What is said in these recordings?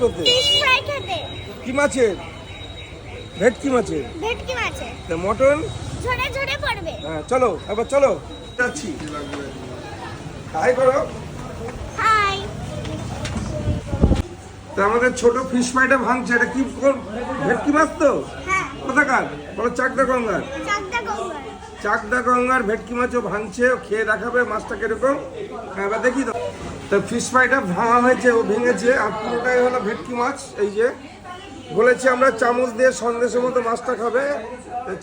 করতে fish fry খেতে। কি মাছের? ভেটকি মাছের? ভেটকি মাছে তা মটন? ঝরে ঝরে পড়বে। হ্যাঁ চলো এবার চলো। যাচ্ছি। হাই করো। হাই। তা আমাদের ছোট ফিশ ফ্রাইটা ভাঙছে এটা কি কোন- ভেটকি মাছ তো? হ্যাঁ। কোথাকার? বলো চাকদা গঙ্গার। চাকদা গঙ্গার। চাকদা গঙ্গার ভেটকি মাছও ভাঙছে ও খেয়ে দেখাবে মাছটা কীরকম। হ্যাঁ এবার দেখি তো। তো ফিশ ফ্রাইটা ভাঙা হয়েছে ও ভেঙেছে আর পুরোটাই হলো ভেটকি মাছ এই যে। বলেছি আমরা চামচ দিয়ে সন্দেশের মতো মাছটা খাবে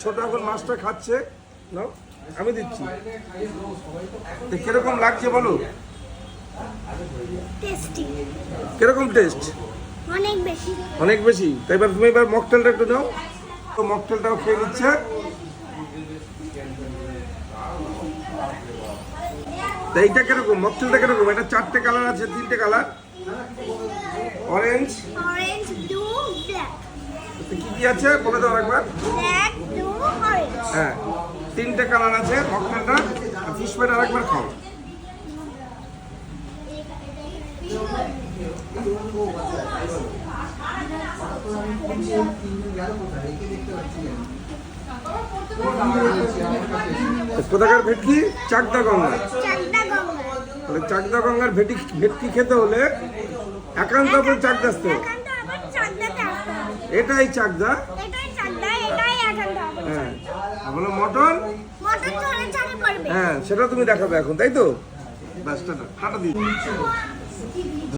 ছোট এখন মাছটা খাচ্ছে। নাও আমি দিচ্ছি। তো কীরকম লাগছে বলো? কীরকম টেস্ট অনেক বেশি। অনেক বেশি। তাই এবার তুমি এবার মকটেলটা একটু নাও তো মকটেলটাও খেয়ে নিচ্ছে। তা এইটা কীরকম? মকটেলটা কীরকম? এটা চারটে কালার আছে তিনটে colour orange orange blue black কি কি আছে? বলে দাও একবার ব্ল্যাক ব্লু অরেঞ্জ হ্যাঁ। তিনটে কালার আছে মকটেলটা। আর ফিশ ফ্রাইড আরেকবার খাও। কোথাকার ভেটকি? চাকদা গঙ্গা তাহলে চাকদা গঙ্গার ভেটি ভেটকি খেতে হলে একান্ত আপনি চাকদা আসতে এটাই চাকদা। হ্যাঁ। মটন? হ্যাঁ সেটা তুমি দেখাবে এখন তাই তো? ব্যাসটা টাটা। দিই